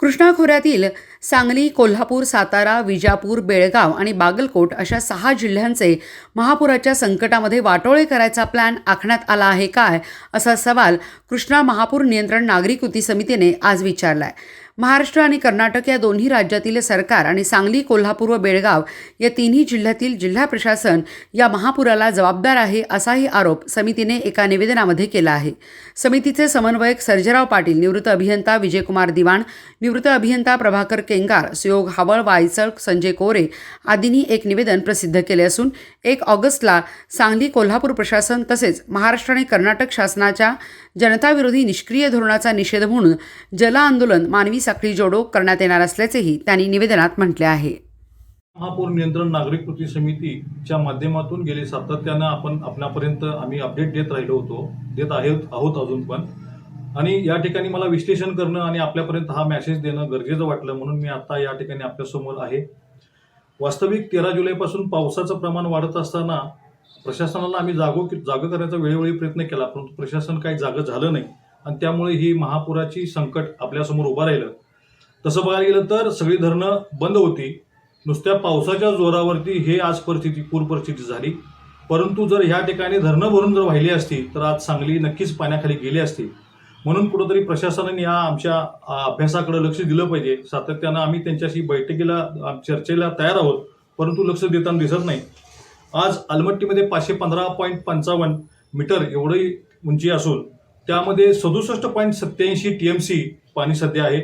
कृष्णा खोऱ्यातील सांगली कोल्हापूर सातारा विजापूर बेळगाव आणि बागलकोट अशा सहा जिल्ह्यांचे महापुराच्या संकटामध्ये वाटोळे करायचा प्लॅन आखण्यात आला आहे काय असा सवाल कृष्णा महापूर नियंत्रण नागरी कृती समितीने आज विचारला आहे महाराष्ट्र आणि कर्नाटक या दोन्ही राज्यातील सरकार आणि सांगली कोल्हापूर व बेळगाव या तिन्ही जिल्ह्यातील जिल्हा प्रशासन या महापुराला जबाबदार आहे असाही आरोप समितीने एका निवेदनामध्ये केला आहे. समितीचे समन्वयक सर्जेराव पाटील निवृत्त अभियंता विजयकुमार दिवाण निवृत्त अभियंता प्रभाकर केंगार सुयोग हावळ वायचळ संजय कोरे आदींनी एक निवेदन प्रसिद्ध केले असून एक ऑगस्टला सांगली कोल्हापूर प्रशासन तसेच महाराष्ट्र आणि कर्नाटक शासनाच्या जनताविरोधी निष्क्रिय धोरणाचा निषेध म्हणून जल आंदोलन मानवी साखळी जोडो करण्यात येणार असल्याचेही त्यांनी निवेदनात म्हटले आहे. महापूर नियंत्रण नागरिक कृती समितीच्या माध्यमातून गेले सातत्यानं आपण आपल्यापर्यंत आम्ही अपडेट देत राहिलो होतो. देत आहे आहोत अजून पण. आणि या ठिकाणी मला विश्लेषण करणं आणि आपल्यापर्यंत हा मेसेज देणं गरजेचं वाटलं म्हणून मी आता या ठिकाणी आपल्यासमोर आहे. वास्तविक तेरा जुलैपासून पावसाचं प्रमाण वाढत असताना प्रशासनाला आम्ही जागो जागं करण्याचा वेळोवेळी प्रयत्न केला परंतु प्रशासन काही जागं झालं नाही. आणि त्यामुळे ही महापुराची संकट आपल्यासमोर उभं राहिलं. तसं बघायला गेलं तर सगळी धरणं बंद होती. नुसत्या पावसाच्या जोरावरती हे आज परिस्थिती पूर परिस्थिती झाली. परंतु जर ह्या ठिकाणी धरणं भरून जर वाहिली असती तर आज सांगली नक्कीच पाण्याखाली गेली असती. म्हणून कुठंतरी प्रशासनाने या आमच्या अभ्यासाकडे लक्ष दिलं पाहिजे. सातत्यानं आम्ही त्यांच्याशी बैठकीला चर्चेला तयार आहोत परंतु लक्ष देताना दिसत नाही. आज अलमट्टीमध्ये पाचशे पंधरा पॉईंट पंचावन्न मीटर एवढी उंची असून त्यामध्ये सदुसष्ट पॉईंट सत्याऐंशी टी एम सी पाणी सध्या आहे.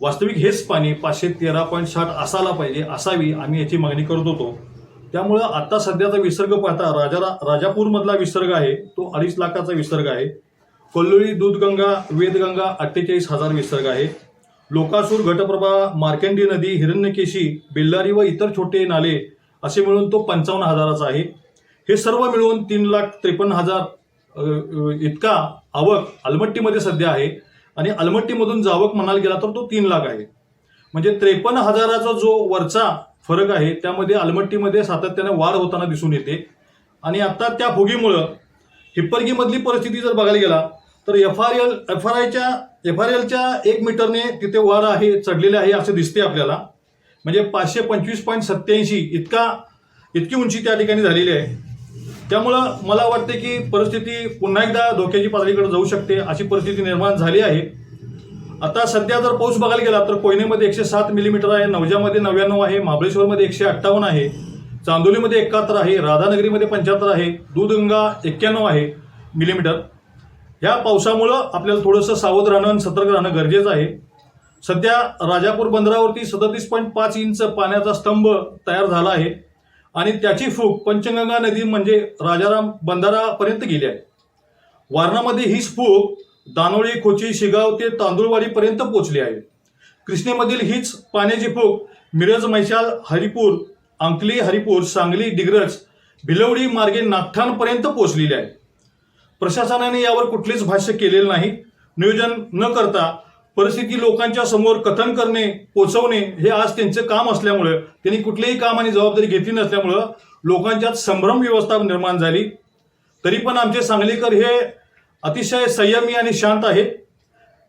वास्तविक हेच पाणी पाचशे तेरा पॉईंट साठ असायला पाहिजे असावी आम्ही याची मागणी करत होतो. त्यामुळं आता सध्याचा विसर्ग पाहता राजा राजापूरमधला विसर्ग आहे तो अडीच लाखाचा विसर्ग आहे. कोल्लुळी दूधगंगा वेदगंगा अठ्ठेचाळीस हजार विसर्ग आहे. लोकासूर घटप्रभा मार्कंडी नदी हिरण्यकेशी बेल्लारी व इतर छोटे नाले असे मिळून तो पंचावन्न हजाराचा आहे. हे सर्व मिळून तीन लाख त्रेपन्न हजार इतका आवक अलमट्टीमध्ये सध्या आहे आणि अलमट्टीमधून जावक म्हणायला गेला तर तो तीन लाख आहे. म्हणजे त्रेपन्न हजाराचा जो वरचा फरक आहे त्यामध्ये अलमट्टीमध्ये सातत्याने वाढ होताना दिसून येते. आणि आता त्या फुगीमुळं हिप्परगीमधली परिस्थिती जर बघायला गेला तर F R L F R आयच्या एफ आर एलच्या एक मीटरने तिथे वाढ आहे चढलेले आहे असं दिसते आपल्याला. म्हणजे पाचशे पंचवीस पॉईंट सत्याऐंशी इतका इतकी उंची त्या ठिकाणी झालेली आहे. त्यामुळं मला वाटते की परिस्थिती पुन्हा एकदा धोक्याची पातळीकडे जाऊ शकते अशी परिस्थिती निर्माण झाली आहे. आता सध्या जर पाऊस बघायला गेला तर कोयनेमध्ये एकशे सात मिलीमीटर आहे नवजामध्ये नव्याण्णव आहे महाबळेश्वरमध्ये एकशे अठ्ठावन्न आहे चांदोलीमध्ये एकाहत्तर आहे राधानगरीमध्ये पंच्याहत्तर आहे दूधगंगा एक्क्याण्णव आहे मिलीमीटर. ह्या पावसामुळं आपल्याला थोडंसं सावध राहणं आणि सतर्क राहणं गरजेचं आहे. सध्या राजापूर बंदरावरती सदतीस पॉईंट पाच इंच पाण्याचा स्तंभ तयार झाला आहे. आणि त्याची फूक पंचगंगा नदी म्हणजे राजाराम बंधारापर्यंत गेली आहे. वारणामध्ये हीच फूक दानोळी खोची शिगाव ते तांदूळवाडीपर्यंत पोहोचली आहे. कृष्णेमधील हीच पाण्याची फूक मिरज मैशाल हरिपूर अंकली हरिपूर सांगली डिग्रज भिलवडी मार्गे नागठाणपर्यंत पोहोचलेली आहे. प्रशासनाने यावर कुठलेच भाष्य केलेलं नाही. नियोजन न करता परिस्थिती लोकांच्या समोर कथन करणे पोचवणे हे आज त्यांचं काम असल्यामुळं त्यांनी कुठलेही काम आणि जबाबदारी घेतली नसल्यामुळं लोकांच्यात संभ्रम व्यवस्था निर्माण झाली. तरी पण आमचे सांगलीकर हे अतिशय संयमी आणि शांत आहेत.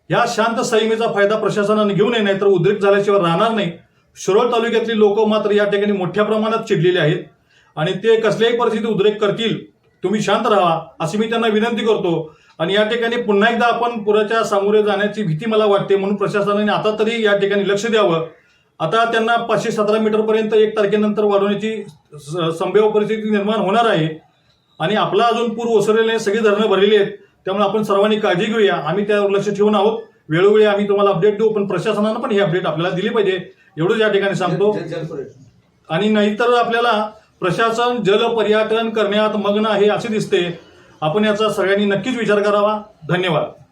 या शांत संयमीचा फायदा प्रशासनाने घेऊ नये नाहीतर उद्रेक झाल्याशिवाय राहणार नाही. शिरोळ तालुक्यातली लोक मात्र या ठिकाणी मोठ्या प्रमाणात चिडलेले आहेत. आणि ते कसल्याही परिस्थितीत उद्रेक करतील. तुम्ही शांत राहा अशी मी त्यांना विनंती करतो. आणि या ठिकाणी पुन्हा एकदा आपण पुराच्या सामोरे जाण्याची भीती मला वाटते म्हणून प्रशासनाने आता तरी या ठिकाणी लक्ष द्यावं. आता त्यांना पाचशे सतरा मीटरपर्यंत एक तारखेनंतर वाढवण्याची संभाव्य परिस्थिती निर्माण होणार आहे. आणि आपला अजून पूर ओसरलेले सगळी धरणं भरलेली आहेत. त्यामुळे आपण सर्वांनी काळजी घेऊया. आम्ही त्यावर लक्ष ठेवून आहोत. वेळोवेळी आम्ही तुम्हाला अपडेट देऊ पण प्रशासनानं पण ही अपडेट आपल्याला दिली पाहिजे. एवढंच या ठिकाणी सांगतो. आणि नाहीतर आपल्याला प्रशासन जल पर्यटन करण्यात मग्न आहे असे दिसते. आपण याचा सगळ्यांनी नक्कीच विचार करावा. धन्यवाद.